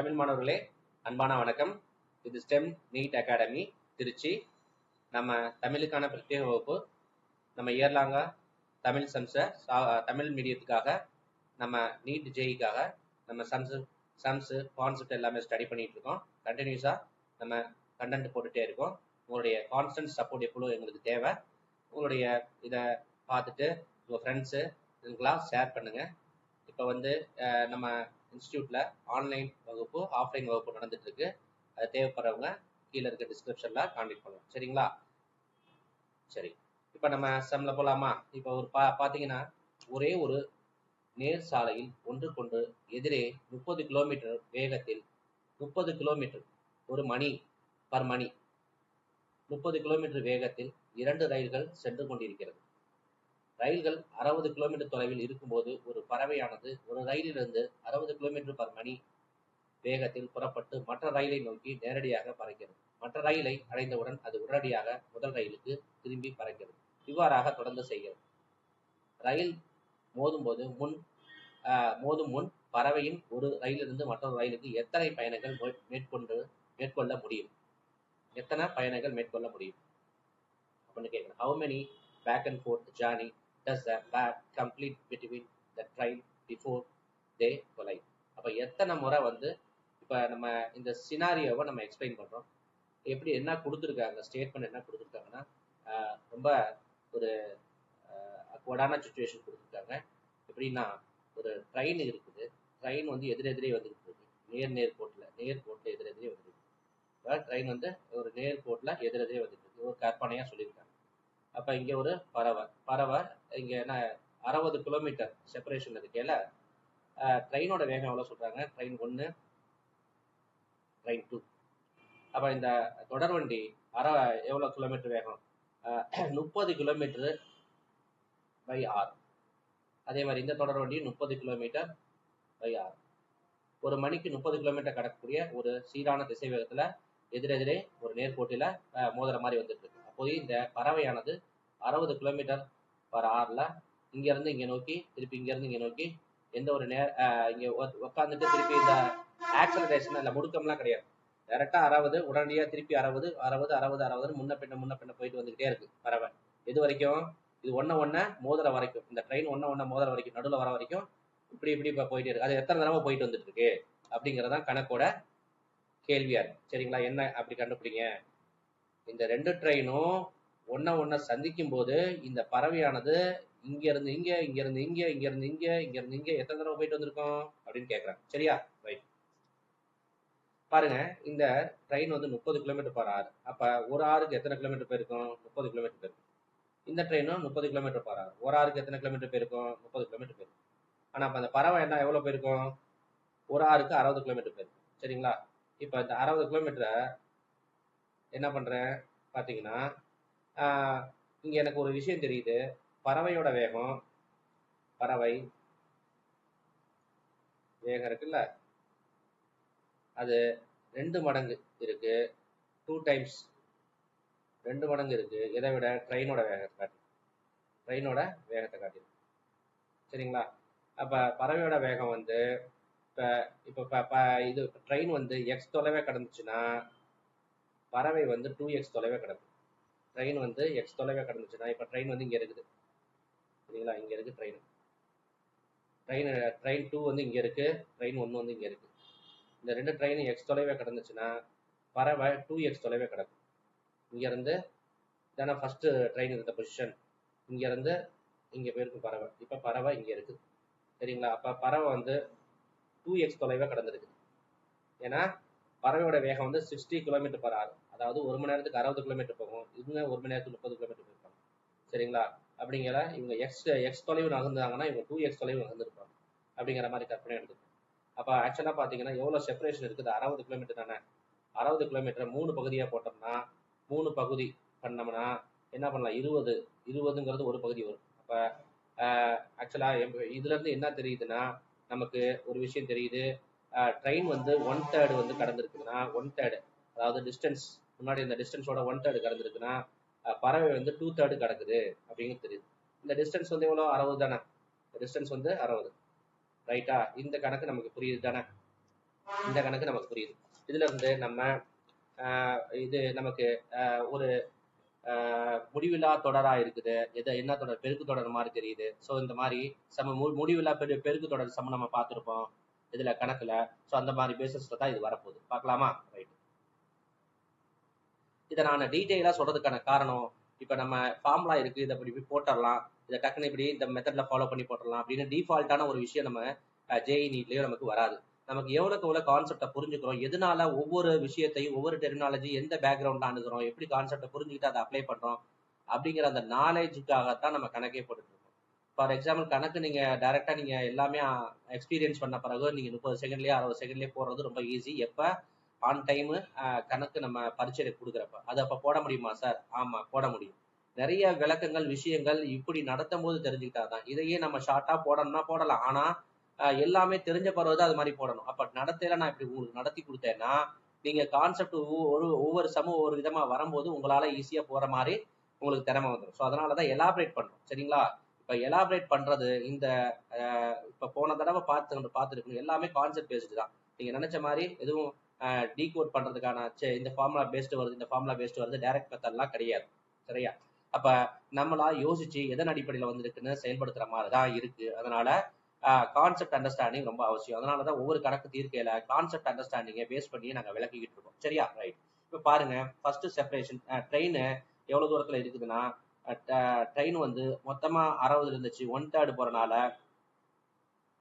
தமிழ் மாணவர்களே அன்பான வணக்கம். இது ஸ்டெம் நீட் அகாடமி திருச்சி. நம்ம தமிழுக்கான பிரத்யேக வகுப்பு. நம்ம இயர்லாங்கா தமிழ் சம்ச தமிழ் மீடியத்துக்காக நம்ம நீட் ஜேஇக்காக நம்ம சம்ஸ் சம்ஸு கான்செப்ட் எல்லாமே ஸ்டடி பண்ணிட்டு இருக்கோம் கண்டினியூஸாக நம்ம கண்டென்ட் போட்டுகிட்டே இருக்கோம். உங்களுடைய கான்ஸ்டன்ட் சப்போர்ட் எப்பொழுதும் எங்களுக்கு தேவை. உங்களுடைய இதை பார்த்துட்டு உங்கள் ஃப்ரெண்ட்ஸு இதுக்கெல்லாம் ஷேர் பண்ணுங்கள் இப்போ வந்து நம்ம இன்ஸ்டியூட்டில் ஆன்லைன் வகுப்பு ஆஃப்லைன் வகுப்பு நடந்துட்டு இருக்கு அது தேவைப்படுறவங்க கீழே இருக்க டிஸ்கிரிப்ஷனில் கான்டெக்ட் பண்ணுவோம் சரிங்களா? சரி. இப்போ நம்ம செம்ல போகலாமா இப்போ ஒரு பா பார்த்தீங்கன்னா ஒரே ஒரு நேர் சாலையில் ஒன்று கொண்டு எதிரே முப்பது கிலோமீட்டர் வேகத்தில் முப்பது கிலோமீட்டர் ஒரு மணி பர் மணி முப்பது கிலோமீட்டர் வேகத்தில் இரண்டு ரயில்கள் சென்று கொண்டிருக்கிறது. ரயில்கள் அறுபது கிலோமீட்டர் தொலைவில் இருக்கும்போது ஒரு பறவையானது ஒரு ரயிலிலிருந்து அறுபது கிலோமீட்டர் பர் மணி வேகத்தில் புறப்பட்டு மற்ற ரயிலை நோக்கி நேரடியாக பறக்கிறது. மற்ற ரயிலை அடைந்தவுடன் அது உடனடியாக முதல் ரயிலுக்கு திரும்பி பறக்கிறது. இவ்வாறாக தொடர்ந்து செய்கிறது. ரயில் மோதும்போது முன் மோதும் முன் பறவையின் ஒரு ரயிலிருந்து மற்றொரு ரயிலுக்கு எத்தனை பயணங்கள் மே- மேற்கொண்டு மேற்கொள்ள முடியும்? எத்தனை பயணங்கள் மேற்கொள்ள முடியும்? அப்படின்னு கேட்குறேன். How many back and forth journey does the bird complete between the train before they collide அப்போ எத்தனை முறை வந்து இப்போ நம்ம இந்த சினாரியோவை நம்ம எக்ஸ்பிளைன் பண்ணுறோம் எப்படி என்ன கொடுத்துருக்காங்க ஸ்டேட்மெண்ட் என்ன கொடுத்துருக்காங்கன்னா ரொம்ப ஒரு அக்வர்டான சுச்சுவேஷன் கொடுத்துருக்காங்க. எப்படின்னா ஒரு ட்ரெயின் இருக்குது. ட்ரெயின் வந்து எதிரெதிரே வந்துகிட்டு இருக்கு. நேர் நேர் கோட்டில் நேர் கோட்டில் எதிரெதிரே வந்துருக்கு ட்ரெயின் வந்து ஒரு நேர் கோட்டில் எதிரெதிரே வந்துட்டு இருக்கு. ஒரு கற்பனையாக சொல்லியிருக்காங்க. அப்போ இங்கே ஒரு பறவை பறவை இங்கே என்ன அறுபது கிலோமீட்டர் செப்பரேஷன் இருக்கையில் ட்ரெயினோட வேகம் எவ்வளோ சொல்கிறாங்க ட்ரெயின் ஒன்று ட்ரெயின் டூ அப்போ இந்த தொடர்வண்டி அற எவ்வளோ கிலோமீட்டர் வேகம்? முப்பது கிலோமீட்டர் பை ஆர் அதே மாதிரி இந்த தொடர்வண்டி முப்பது கிலோமீட்டர் பை ஆர் ஒரு மணிக்கு முப்பது கிலோமீட்டர் கடக்கக்கூடிய ஒரு சீரான திசை வேகத்தில் எதிரெதிரே ஒரு நேர்கோட்டில் மோதுற மாதிரி வந்துட்டு இருக்கு. போய் இந்த பறவையானது அறுபது கிலோமீட்டர் பர் ஆர்ல இங்கேருந்து இங்கே நோக்கி திருப்பி இங்கேருந்து இங்கே நோக்கி எந்த ஒரு நேர இங்கே உட்காந்துட்டு திருப்பி இந்த ஆக்சலரேஷன் அந்த முடுக்கம்லாம் கிடையாது. டேரெக்டாக அறுபது உடனடியாக திருப்பி அறுபது அறுபது அறுபது அறுபது முன்ன பின்ன முன்ன பின்ன போயிட்டு வந்துகிட்டே இருக்கு பறவை. இது வரைக்கும்? இது ஒன்றை ஒன்றை மோதுற வரைக்கும். இந்த ட்ரெயின் ஒன்றை ஒன்றை மோதுற வரைக்கும் நடுவில் வர வரைக்கும் இப்படி இப்படி இப்போ போயிட்டே இருக்கு. அது எத்தனை தடவை போயிட்டு வந்துட்டு இருக்கு அப்படிங்கிறதான் கணக்கோட கேள்வியா இருக்கு. சரிங்களா? என்ன அப்படி கண்டுபிடிங்க? இந்த ரெண்டு ட்ரெயினும் ஒன்றை ஒன்றை சந்திக்கும் போது இந்த பறவையானது இங்க இருந்து இங்க இங்க இருந்து இங்க இங்க இருந்து இங்க இங்க இருந்து இங்க எத்தனை தடவை போயிட்டு வந்திருக்கோம் அப்படின்னு கேக்குறாங்க. சரியா? ரைட் பாருங்க இந்த ட்ரெயின் வந்து முப்பது கிலோமீட்டர் பர் ஆறு அப்ப ஒரு ஆறுக்கு எத்தனை கிலோமீட்டர் போயிருக்கும்? முப்பது கிலோமீட்டர் போயிருக்கும். இந்த ட்ரெயினும் முப்பது கிலோமீட்டர் பர் ஆறு ஒரு ஆறுக்கு எத்தனை கிலோமீட்டர் போயிருக்கும்? முப்பது கிலோமீட்டர் போயிருக்கும். ஆனா அப்ப அந்த பறவை என்ன எவ்வளவு போயிருக்கும்? ஒரு ஆறுக்கு அறுபது கிலோமீட்டர் போயிருக்கும். சரிங்களா? இப்ப இந்த அறுபது கிலோமீட்டரை என்ன பண்றேன் பாத்தீங்கன்னா இங்கே இங்க எனக்கு ஒரு விஷயம் தெரியுது. பறவையோட வேகம் பறவை வேகம் இருக்குல்ல? அது ரெண்டு மடங்கு இருக்கு. டூ டைம்ஸ் ரெண்டு மடங்கு இருக்கு. இதை விட? ட்ரெயினோட வேகத்தை காட்டி ட்ரெயினோட வேகத்தை காட்டி சரிங்களா? அப்ப பறவையோட வேகம் வந்து இப்ப இப்ப ப- ப- இது ட்ரெயின் வந்து எக்ஸ் தொலைவே கடந்துச்சுன்னா பறவை வந்து டூ எக்ஸ் தொலைவே கிடக்கும். ட்ரெயின் வந்து எக்ஸ் தொலைவே கிடந்துச்சுன்னா இப்போ ட்ரெயின் வந்து இங்கே இருக்குது. சரிங்களா? இங்கே இருக்குது ட்ரெயின் ட்ரெயின் ட்ரெயின் டூ வந்து இங்கே இருக்குது ட்ரெயின் ஒன்று வந்து இங்கே இருக்குது இந்த ரெண்டு ட்ரெயின் எக்ஸ் தொலைவே கிடந்துச்சுன்னா பறவை டூ எக்ஸ் தொலைவே கிடக்கும். இங்கேருந்து தானே ஃபஸ்ட்டு ட்ரெயின் இருந்த பொசிஷன் இங்கேருந்து இங்கே போயிருக்கும் பறவை. இப்போ பறவை இங்கே இருக்குது சரிங்களா? அப்போ பறவை வந்து டூ எக்ஸ் தொலைவே கடந்திருக்கு. ஏன்னா பறவையோட வேகம் வந்து சிக்ஸ்டி கிலோமீட்டர் பர் ஆகும் அதாவது ஒரு மணி நேரத்துக்கு அறுபது கிலோமீட்டர் போகும். இவங்க ஒரு மணி நேரத்துக்கு முப்பது கிலோமீட்டர் போயிருப்பாங்க. சரிங்களா? அப்படிங்கிற இவங்க எக்ஸ் எக்ஸ் தொலைவு நகர்ந்தாங்கன்னா இவங்க டூ எக்ஸ் தொலைவு நகர்ந்துருப்பாங்க. அப்படிங்கிற மாதிரி கற்பனை எடுத்துக்கணும் அப்போ ஆக்சுவலாக பார்த்தீங்கன்னா எவ்வளோ செப்பரேஷன் இருக்குது? அறுபது கிலோமீட்டர் தானே. அறுபது கிலோமீட்டர் மூணு பகுதியாக போட்டோம்னா மூணு பகுதி பண்ணோம்னா என்ன பண்ணலாம்? இருபது. இருபதுங்கிறது ஒரு பகுதி வரும். அப்போ ஆக்சுவலாக இதுலேருந்து என்ன தெரியுதுன்னா நமக்கு ஒரு விஷயம் தெரியுது. ட்ரெயின் வந்து ஒன் தேர்டு வந்து கடந்திருக்குதுன்னா ஒன் தேர்டு அதாவது டிஸ்டன்ஸ் முன்னாடி இந்த டிஸ்டன்ஸோட ஒன் தேர்டு கடந்திருக்குன்னா பறவை வந்து டூ தேர்டு கிடக்குது அப்படின்னு தெரியுது. இந்த டிஸ்டன்ஸ் வந்து எவ்வளோ அறுபது தானே? டிஸ்டன்ஸ் வந்து அறுபது. ரைட்டா இந்த கணக்கு நமக்கு புரியுது தானே? இந்த கணக்கு நமக்கு புரியுது. இதுல இருந்து நம்ம இது நமக்கு ஒரு முடிவில்லா தொடரா இருக்குது. எது என்ன தொடர்? பெருக்கு தொடர் மாதிரி தெரியுது. ஸோ இந்த மாதிரி சம முடிவில்லா பெரு பெருக்கு தொடர் சம நம்ம பார்த்துருப்போம். இதுல கணக்குல ஸோ அந்த மாதிரி பேசிஸ்ல தான் இது வரப்போகுது. பார்க்கலாமா? ரைட் இதை நான் டீட்டெயிலாக சொல்றதுக்கான காரணம் இப்போ நம்ம ஃபார்முலா இருக்கு இதை இப்படி போட்டுடலாம் இதை டக்குன்னு இப்படி இந்த மெத்தட்ல ஃபாலோ பண்ணி போட்டுடலாம் அப்படின்னு டிஃபால்ட்டான ஒரு விஷயம் நம்ம ஜேஇ நீட்லயும் நமக்கு வராது. நமக்கு எவ்வளோக்கு எவ்வளோ கான்செப்டை புரிஞ்சுக்கிறோம் எதனால ஒவ்வொரு விஷயத்தையும் ஒவ்வொரு டெர்மினாலஜி எந்த பேக்ரவுண்ட்ல அணுகிறோம் எப்படி கான்செப்டை புரிஞ்சுக்கிட்டு அதை அப்ளை பண்றோம் அப்படிங்கிற அந்த நாலேஜுக்காகத்தான் நம்ம கணக்கே போட்டுட்டு ஃபார் எக்ஸாம்பிள் கணக்கு நீங்க டைரக்டா நீங்க எல்லாமே எக்ஸ்பீரியன்ஸ் பண்ண பிறகு நீங்க முப்பது செகண்ட்லயே அறுபது செகண்ட்லயே போடுறது ரொம்ப ஈஸி எப்ப? ஆன் டைம் கணக்கு நம்ம பரீட்சையில கொடுக்குறப்ப. அது அப்ப போட முடியுமா சார் ஆமா போட முடியும். நிறைய விளக்கங்கள் விஷயங்கள் இப்படி நடத்தும் போது தெரிஞ்சுக்கிட்டாதான் இதையே நம்ம ஷார்ட்டா போடணும்னா போடலாம். ஆனா எல்லாமே தெரிஞ்ச பிறகுதான் அது மாதிரி போடணும். அப்ப நடத்தையில நான் இப்படி உங்களுக்கு நடத்தி கொடுத்தேன்னா நீங்க கான்செப்ட் ஒரு ஒவ்வொரு சமூக ஒவ்வொரு விதமா வரும்போது உங்களால ஈஸியா போற மாதிரி உங்களுக்கு திறமை வந்துடும் ஸோ அதனாலதான் எலாபரேட் பண்றோம். சரிங்களா? இப்ப எலாபரேட் பண்றது இந்த ஆஹ் இப்ப போன தடவை பார்த்து பார்த்துருக்கணும் எல்லாமே கான்செப்ட் பேஸ்டு தான். நீங்க நினைச்ச மாதிரி எதுவும் டீகோட் பண்றதுக்கான சே- இந்த ஃபார்முலா பேஸ்டு வருது இந்த ஃபார்முலா பேஸ்டு வருது டைரக்ட் மெத்தட்லாம் கிடையாது. சரியா? அப்ப நம்மளா யோசிச்சு எதன் அடிப்படையில வந்திருக்குன்னு செயல்படுத்துற மாதிரி தான் இருக்கு. அதனால கான்செப்ட் அண்டர்ஸ்டாண்டிங் ரொம்ப அவசியம். அதனால தான் ஒவ்வொரு கணக்கு தீர்க்கையில கான்செப்ட் அண்டர்ஸ்டாண்டிங்கை பேஸ் பண்ணி நாங்க விளக்கிக்கிட்டு இருக்கோம். சரியா? ரைட் இப்போ பாருங்க ஃபர்ஸ்ட் செப்பரேஷன் ட்ரெயின் எவ்வளவு தூரத்துல இருக்குதுன்னா ட்ரெயின் வந்து மொத்தமா அறுபதுல இருந்துச்சு. ஒன் தேர்டு போறனால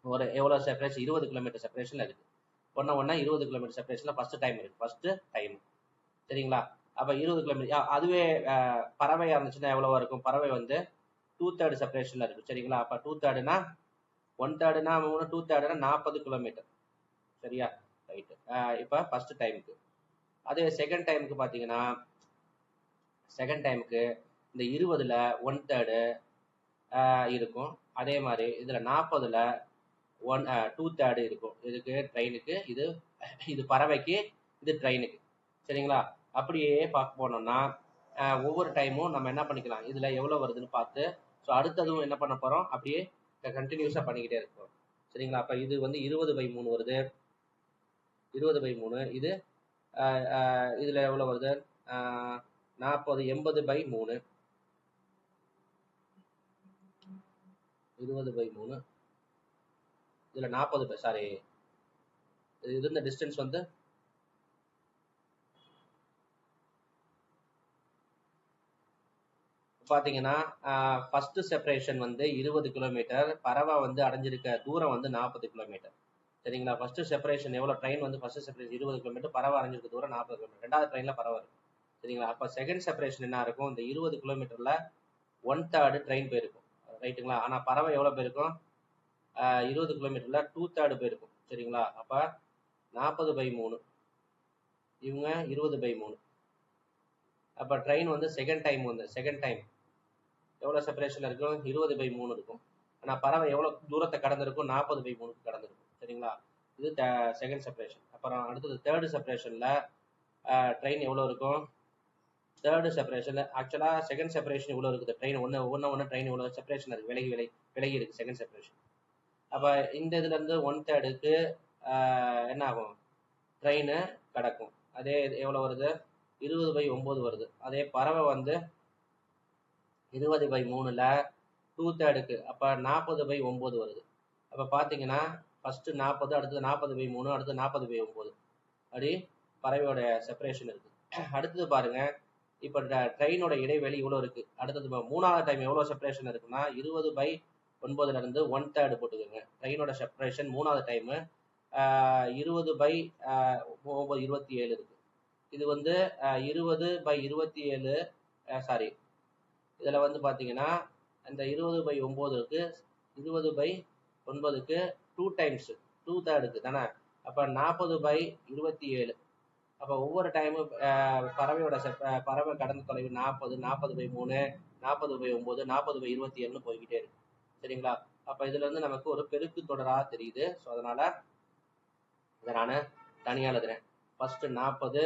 ஒரு எவ்வளவு செப்பரேஷன் இருபது கிலோமீட்டர் செப்பரேஷன்ல இருக்கு. ஒன்னா ஒன்னா இருபது கிலோமீட்டர் செப்பரேஷன்ல ஃபர்ஸ்ட் டைம் இருக்கு. ஃபர்ஸ்ட் டைம் சரிங்களா? அப்ப இருபது கிலோமீட்டர் அதுவே பறவையாக பறவையா இருந்துச்சுன்னா எவ்வளவு இருக்கும்? பறவை வந்து டூ தேர்டு செப்பரேஷன்ல இருக்கு. சரிங்களா? அப்ப டூ தேர்டுனா ஒன் தேர்டுனா மூணு டூ தேர்டுனா நாற்பது கிலோமீட்டர் சரியா? ரைட்டு இப்போ ஃபர்ஸ்ட் டைமுக்கு அதே செகண்ட் டைமுக்கு பார்த்தீங்கன்னா செகண்ட் டைமுக்கு இந்த இருபதுல ஒன் தேர்டு இருக்கும். அதே மாதிரி இதில் நாற்பதுல ஒன் டூ தேர்டு இருக்கும். இதுக்கு ட்ரெயினுக்கு இது இது பறவைக்கு இது ட்ரெயினுக்கு சரிங்களா? அப்படியே பார்க்க போனோம்னா ஒவ்வொரு டைமும் நம்ம என்ன பண்ணிக்கலாம்? இதில் எவ்வளோ வருதுன்னு பார்த்து ஸோ அடுத்ததும் என்ன பண்ண போகிறோம் அப்படியே கண்டினியூஸாக பண்ணிக்கிட்டே இருக்கோம் சரிங்களா? அப்போ இது வந்து இருபது பை மூணு வருது. இருபது பை மூணு இது இதில் எவ்வளோ வருது? நாற்பது எண்பது பை மூணு. இருபது பை மூணு. இதுல நாற்பது பை சாரி இது இருந்த டிஸ்டன்ஸ் வந்து பார்த்தீங்கன்னா ஃபர்ஸ்ட் செப்பரேஷன் வந்து இருபது கிலோமீட்டர் பறவை வந்து அடைஞ்சிருக்க தூரம் வந்து நாற்பது கிலோமீட்டர் சரிங்களா? ஃபர்ஸ்ட் செப்பரேஷன் எவ்வளோ ட்ரெயின் வந்து ஃபர்ஸ்ட் செப்பரேஷன் இருபது கிலோமீட்டர் பறவை அடைஞ்சிருக்க தூரம் நாற்பது கிலோமீட்டர் ரெண்டாவது ட்ரெயினில் பறவை இருக்கும் சரிங்களா? அப்போ செகண்ட் செப்பரேஷன் என்ன இருக்கும்? இந்த இருபது கிலோமீட்டரில் ஒன் தேர்டு ட்ரெயின் போயிருக்கும். ரைட்டுங்களா? ஆனா பறவை எவ்வளவு போயிருக்கும் இருபது கிலோமீட்டர்ல டூ தேர்டு போயிருக்கும் சரிங்களா? அப்ப நாற்பது பை மூணு. இவங்க இருபது பை மூணு. அப்ப ட்ரெயின் வந்து செகண்ட் டைம் வந்து செகண்ட் டைம் எவ்வளவு செப்பரேஷன்ல இருக்கும்? இருபது பை மூணு இருக்கும். ஆனா பறவை எவ்வளவு தூரத்தை கடந்திருக்கும் நாற்பது பை மூணுக்கு கடந்திருக்கும். சரிங்களா? இது செகண்ட் செப்பரேஷன் அப்புறம் அடுத்தது தேர்டு செப்பரேஷன்ல ட்ரெயின் எவ்வளவு இருக்கும்? தேர்டு செப்பரேஷன்ல ஆக்சுவலா செகண்ட் செப்பரேஷன் இவ்வளவு இருக்குது? ட்ரெயின் ஒன்று ஒன்று ஒன்று ட்ரெயின் இவ்வளவு செப்பரேஷன் இருக்கு விலகி விலகி விலகி இருக்கு செகண்ட் செப்பரேஷன் அப்ப இந்த இதுல இருந்து ஒன் தேர்டுக்கு என்ன ஆகும்? ட்ரெயின் கிடக்கும். அதே இது எவ்வளவு வருது? இருபது பை ஒன்பது வருது. அதே பறவை வந்து இருபது பை மூணுல டூ தேர்டுக்கு அப்ப நாற்பது பை ஒன்பது வருது. அப்ப பாத்தீங்கன்னா ஃபர்ஸ்ட் நாற்பது அடுத்தது நாற்பது பை மூணு அடுத்து நாற்பது பை ஒன்பது. அப்படி பறவையோட செப்பரேஷன் இருக்கு. அடுத்தது பாருங்க. இப்ப ட்ரெயினோட இடைவெளி இவ்வளவு இருக்கு. அடுத்தது மூணாவது டைம் எவ்வளவு செப்பரேஷன் இருக்குன்னா இருபது பை ஒன்பதுல இருந்து ஒன் தேர்டு போட்டுக்கோங்க. ட்ரெயினோட செப்பரேஷன் மூணாவது டைம் இருபது பை ஒன்பது இருபத்தி ஏழு இருக்கு. இது வந்து இருபது பை இருபத்தி ஏழு சாரி இதுல வந்து பாத்தீங்கன்னா இந்த இருபது பை ஒன்பதுக்கு இருபது பை ஒன்பதுக்கு டூ டைம்ஸ் டூ தேர்டுக்கு தானே? அப்ப நாற்பது பை இருபத்தி ஏழு. அப்ப ஒவ்வொரு டைமும் பறவையோட பறவை கடந்த தொலைவு நாற்பது நாற்பது பை மூணு நாற்பது பை ஒன்பது நாற்பது பை இருபத்தி ஏழுன்னு போய்கிட்டே இருக்கு. சரிங்களா? அப்ப இதுல இருந்து நமக்கு ஒரு பெருக்கு தொடரா தெரியுது. ஸோ அதனால இதை நான் தனியாக எழுதுறேன். ஃபர்ஸ்ட் நாற்பது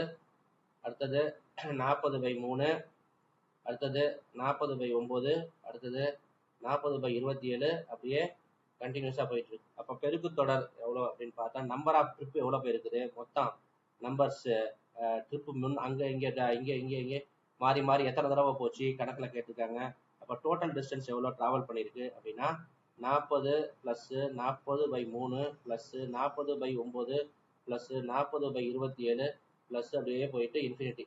அடுத்தது நாற்பது பை மூணு அடுத்தது நாற்பது பை ஒம்பது அடுத்தது நாற்பது பை இருபத்தி ஏழு அப்படியே கண்டினியூஸாக போயிட்டு இருக்கு. அப்போ பெருக்கு தொடர் எவ்வளோ அப்படின்னு பார்த்தா நம்பர் ஆஃப் ட்ரிப் எவ்வளோ போயிருக்குது மொத்தம் நம்பர்ஸ் ட்ரிப்பு முன் அங்கே இங்கே இங்கே இங்கே இங்கே மாறி மாறி எத்தனை தடவை போச்சு கணக்கில் கேட்டிருக்காங்க. அப்போ டோட்டல் டிஸ்டன்ஸ் எவ்வளோ ட்ராவல் பண்ணியிருக்கு அப்படின்னா நாற்பது ப்ளஸ்ஸு நாற்பது பை மூணு ப்ளஸ்ஸு நாற்பது பை ஒம்பது ப்ளஸ்ஸு நாற்பது பை இருபத்தி ஏழு ப்ளஸ் அப்படியே போயிட்டு இன்ஃபினிட்டி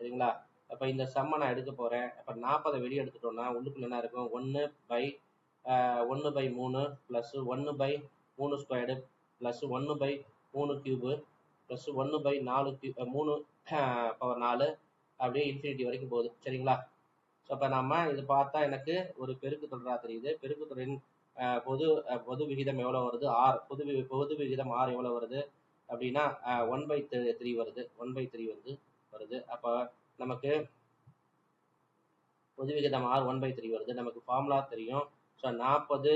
சரிங்களா? அப்போ இந்த சம்மை நான் எடுக்க போகிறேன் அப்போ நாற்பதை வெளியே எடுத்துட்டோம்னா உள்ளுக்குள்ள என்ன இருக்கும்? ஒன்று பை ஒன்று பை மூணு ப்ளஸ் ஒன்று பை மூணு ஸ்கொயர்டு ப்ளஸ் ஒன்று பை மூணு கியூபு ப்ளஸ் ஒன்று பை நாலு மூணு பவர் நாலு அப்படியே இன்ஃபினிட்டி வரைக்கும் போகுது. சரிங்களா? ஸோ அப்போ நம்ம இது பார்த்தா எனக்கு ஒரு பெருக்கு தொடராக தெரியுது. பெருக்கு தொடரின் பொது பொது விகிதம் எவ்வளோ வருது? ஆர் பொது வி- பொது விகிதம் ஆர் எவ்வளோ வருது? அப்படின்னா ஒன் பை த்ரீ வருது. ஒன் பை த்ரீ வந்து வருது. அப்போ நமக்கு பொது விகிதம் ஆர் ஒன் பை த்ரீ வருது. நமக்கு ஃபார்முலா தெரியும். ஸோ நாற்பது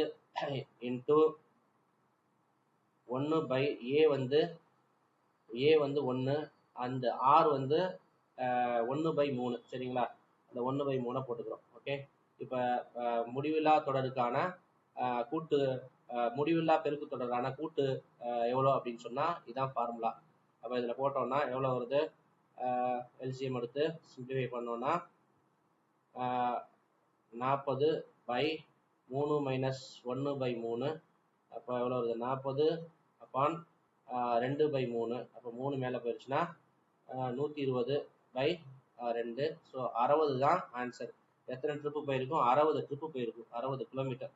இன்ட்டு ஒன்று பை ஏ வந்து ஏ வந்து ஒன்று அந்த ஆர் வந்து ஒன்று பை மூணு சரிங்களா? அந்த ஒன்று பை மூணை போட்டுக்கிறோம் ஓகே இப்போ முடிவில்லா தொடருக்கான கூட்டு முடிவில்லா பெருக்கு தொடரான கூட்டு எவ்வளோ அப்படின்னு சொன்னால் இதான் ஃபார்முலா அப்போ இதில் போட்டோம்னா எவ்வளோ வருது? எல்சிஎம் எடுத்து சிம்பிளிஃபை பண்ணோன்னா நாற்பது பை மூணு மைனஸ் ஒன்று பை மூணு அப்போ எவ்வளோ வருது? நாற்பது அப்பான் ரெண்டு பை மூணு. அப்போ மூணு மேலே போயிடுச்சுன்னா நூற்றி இருபது பை ரெண்டு. ஸோ அறுபது தான் ஆன்சர் எத்தனை ட்ரிப்பு போயிருக்கும்? அறுபது ட்ரிப்பு போயிருக்கும். அறுபது கிலோமீட்டர்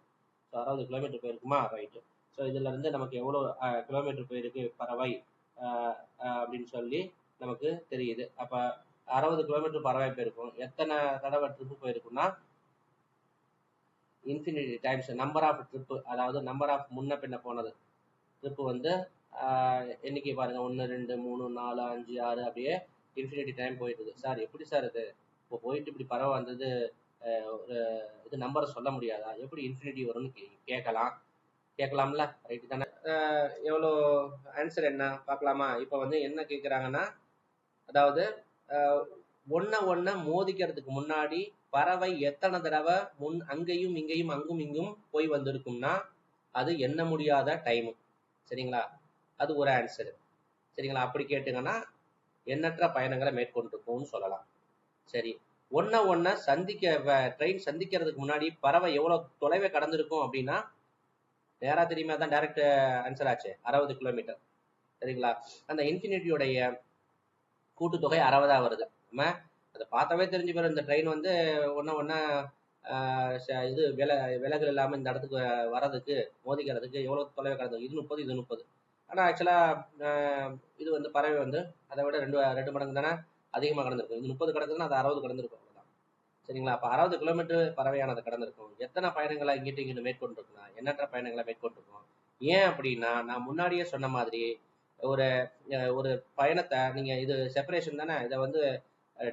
ஸோ அறுபது கிலோமீட்டர் போயிருக்குமா? ரைட்டு ஸோ இதுல இருந்து நமக்கு எவ்வளோ கிலோமீட்டர் போயிருக்கு? பறவை அப்படின்னு சொல்லி நமக்கு தெரியுது. அப்போ அறுபது கிலோமீட்டர் பறவை போயிருக்கும். எத்தனை தடவை trip போயிருக்குன்னா infinity times number of trip அதாவது நம்பர் ஆஃப் முன்ன பின்ன போனது. ட்ரிப்பு வந்து எண்ணிக்கை பாருங்க. ஒன்று ரெண்டு மூணு நாலு அஞ்சு ஆறு அப்படியே இன்ஃபினிட்டி டைம் போயிட்டு இருக்கு சார் எப்படி சார் இது? இப்போ போயிட்டு இப்படி பறவை வந்தது ஒரு இது நம்பரை சொல்ல முடியாதா? எப்படி இன்ஃபினிட்டி வரும்னு கே கேட்கலாம். கேட்கலாம்ல? ரைட்டு தானே? எவ்வளோ ஆன்சர் என்ன? பார்க்கலாமா? இப்போ வந்து என்ன கேட்குறாங்கன்னா அதாவது ஒன்றை ஒன்றை மோதிக்கிறதுக்கு முன்னாடி பறவை எத்தனை தடவை முன் அங்கேயும் இங்கேயும் அங்கும் இங்கும் போய் வந்திருக்கும்னா அது எண்ண முடியாத டைமு சரிங்களா? அது ஒரு ஆன்சரு சரிங்களா? அப்படி கேட்டுங்கன்னா எண்ணற்ற பயணங்களை மேற்கொண்டிருக்கும்னு சொல்லலாம். சரி. ஒன்றை ஒன்றை சந்திக்க ட்ரெயின் சந்திக்கிறதுக்கு முன்னாடி பறவை எவ்வளோ தொலைவை கடந்திருக்கும் அப்படின்னா நேரா தெரியுமா? தான் டைரக்ட் ஆன்சர் ஆச்சு. அறுபது கிலோமீட்டர் சரிங்களா? அந்த இன்ஃபினிட்டியோடைய கூட்டுத்தொகை அறுபதா வருது. நம்ம அதை பார்த்தாவே தெரிஞ்சு போயிடும் இந்த ட்ரெயின் வந்து ஒன்றா ஒன்றா இது வில விலகல் இல்லாமல் இந்த இடத்துக்கு வர்றதுக்கு மோதிக்கிறதுக்கு எவ்வளோ தொலைவை கடந்தது இது முப்பது இது முப்பது ஆனால் ஆக்சுவலாக இது வந்து பறவை வந்து அதை விட ரெண்டு ரெண்டு மடங்கு தானே அதிகமாக கடந்திருக்கும். இது முப்பது கடந்ததுன்னா அது அறுபது கடந்திருக்கும் சரிங்களா? அப்போ அறுபது கிலோமீட்டர் பறவையானது கடந்திருக்கும். எத்தனை பயணங்களை இங்கிட்டு இங்கிட்டு மேற்கொண்டிருக்குன்னா எண்ணற்ற பயணங்களை மேற்கொண்டிருக்கும். ஏன் அப்படின்னா நான் முன்னாடியே சொன்ன மாதிரி ஒரு ஒரு பயணத்தை நீங்கள் இது செப்பரேஷன் தானே இதை வந்து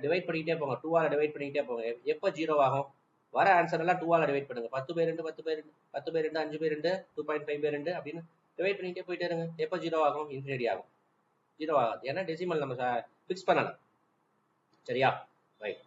டிவைட் பண்ணிக்கிட்டே போங்க. டூவால் டிவைட் பண்ணிக்கிட்டே போங்க. எப்போ ஜீரோ ஆகும்? வர ஆன்சர் எல்லாம் டூவால் டிவைட் பண்ணுங்க. பத்து பேர் ரெண்டு பத்து பேர் ரெண்டு பத்து பேர் ரெண்டு அஞ்சு பேர் ரெண்டு டூ பாயிண்ட் ஃபைவ் பேர் ரெண்டு அப்படின்னு டிவைட் பண்ணிட்டே போயிட்டே இருங்க. எப்போ ஜீரோ ஆகும்? இன்ஃபினிட்டி ஆகும். ஜீரோ ஆகாது. ஏன்னா டெசிமல் நம்ம ஃபிக்ஸ் பண்ணலாம். சரியா? ரைட்